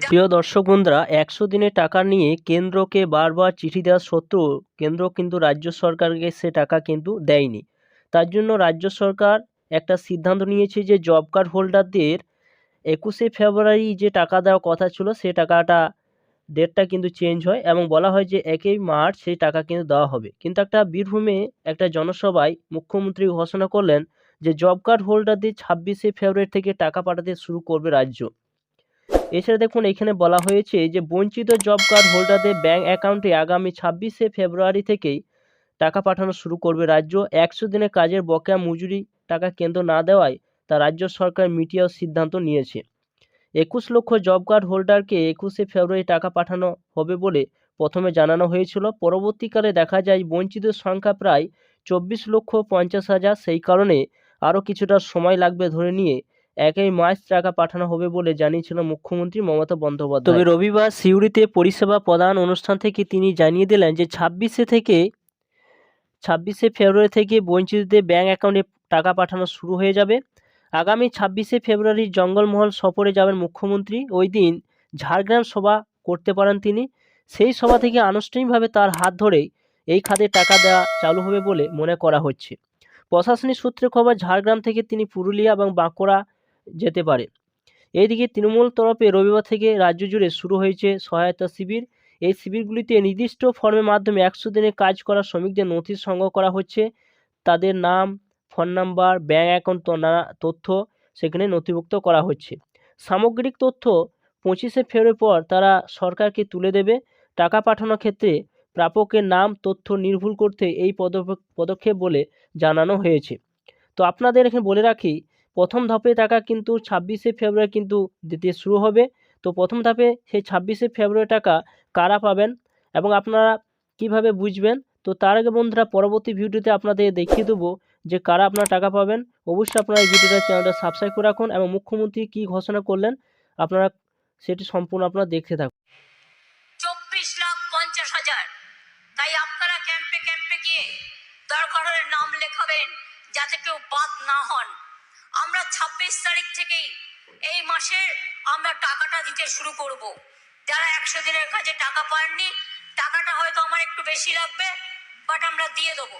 প্রিয় দর্শক বন্ধুরা, একশো দিনের টাকা নিয়ে কেন্দ্রকে বারবার চিঠি দেওয়া সত্ত্বেও কেন্দ্র কিন্তু রাজ্য সরকারকে সে টাকা কিন্তু দেয়নি। তার জন্য রাজ্য সরকার একটা সিদ্ধান্ত নিয়েছে যে জব কার্ড হোল্ডারদের একুশে ফেব্রুয়ারি যে টাকা দেওয়ার কথা ছিল, সে টাকাটা, ডেটটা কিন্তু চেঞ্জ হয় এবং বলা হয় যে একই মার্চ সেই টাকা কিন্তু দেওয়া হবে। কিন্তু একটা বীরভূমে একটা জনসভায় মুখ্যমন্ত্রী ঘোষণা করলেন যে জব কার্ড হোল্ডারদের ছাব্বিশে ফেব্রুয়ারি থেকে টাকা পাঠাতে শুরু করবে রাজ্য। এছাড়া দেখুন, এখানে বলা হয়েছে যে বঞ্চিত জব কার্ড হোল্ডারদের ব্যাঙ্ক অ্যাকাউন্টে আগামী ছাব্বিশে ফেব্রুয়ারি থেকেই টাকা পাঠানো শুরু করবে রাজ্য। একশো দিনের কাজের বকেয়া মজুরি টাকা কেন্দ্র না দেওয়ায় তা রাজ্য সরকার মিটিয়েও সিদ্ধান্ত নিয়েছে। একুশ লক্ষ জব কার্ড হোল্ডারকে একুশে ফেব্রুয়ারি টাকা পাঠানো হবে বলে প্রথমে জানানো হয়েছিল। পরবর্তীকালে দেখা যায় বঞ্চিত সংখ্যা প্রায় চব্বিশ লক্ষ পঞ্চাশ হাজার। সেই কারণে আরও কিছুটা সময় লাগবে ধরে নিয়ে একই মাস টাকা পাঠানো হবে বলে জানিয়েছিল মুখ্যমন্ত্রী মমতা বন্দ্যোপাধ্যায়। তবে রবিবার সিউড়িতে পরিষেবা প্রদান অনুষ্ঠান থেকে তিনি জানিয়ে দিলেন যে ছাব্বিশে থেকে ছাব্বিশে ফেব্রুয়ারি থেকে বঞ্চিতদের ব্যাঙ্ক অ্যাকাউন্টে টাকা পাঠানো শুরু হয়ে যাবে। আগামী ছাব্বিশে ফেব্রুয়ারি জঙ্গলমহল সফরে যাবেন মুখ্যমন্ত্রী। ওই দিন ঝাড়গ্রাম সভা করতে পারেন তিনি। সেই সভা থেকে আনুষ্ঠানিকভাবে তার হাত ধরেই এই খাতে টাকা দেওয়া চালু হবে বলে মনে করা হচ্ছে। প্রশাসনিক সূত্রে খবর, ঝাড়গ্রাম থেকে তিনি পুরুলিয়া এবং বাঁকুড়া যেতে পারে এইদিকে তৃণমূল তরফে রবিবার থেকে রাজ্য জুড়ে শুরু হয়েছে সহায়তা শিবির। এই শিবিরগুলিতে নির্দিষ্ট ফর্মের মাধ্যমে একশো দিনে কাজ করা শ্রমিকদের নথি সংগ্রহ করা হচ্ছে। তাদের নাম, ফোন নাম্বার, ব্যাঙ্ক অ্যাকাউন্ট নানা তথ্য সেখানে নথিভুক্ত করা হচ্ছে। সামগ্রিক তথ্য, পঁচিশে ফেব্রুয়ারি পর তারা সরকারকে তুলে দেবে। টাকা পাঠানোর ক্ষেত্রে প্রাপকের নাম, তথ্য নির্ভুল করতে এই পদক্ষেপ বলে জানানো হয়েছে। তো আপনাদের এখানে বলে রাখি, প্রথম ধাপে টাকা কিন্তু ছাব্বিশে ফেব্রুয়ারি কিন্তু দিতে শুরু হবে। তো প্রথম ধাপে সেই ছাব্বিশে ফেব্রুয়ারি টাকা কারা পাবেন এবং আপনারা কীভাবে বুঝবেন? তো তার আগে বন্ধুরা, পরবর্তী ভিডিওতে আপনাদের দেখিয়ে দেবো যে কারা আপনারা টাকা পাবেন। অবশ্যই আপনারা এই ভিডিওটা চ্যানেলটা সাবস্ক্রাইব করে রাখুন এবং মুখ্যমন্ত্রী কী ঘোষণা করলেন, আপনারা সেটি সম্পূর্ণ আপনারা দেখতে থাকুন। চব্বিশ লাখ পঞ্চাশ হাজার। তাই আপনারা ক্যাম্পে ক্যাম্পে গিয়ে দরকার হলে নাম লেখাবেন, যাতে কেউ বাদ না হন। আমরা ছাব্বিশ তারিখ থেকেই এই মাসে আমরা টাকাটা দিতে শুরু করব। যারা একশো দিনের কাজে টাকা পাননি, টাকাটা হয়তো আমার একটু বেশি লাগবে বাট আমরা দিয়ে দেবো।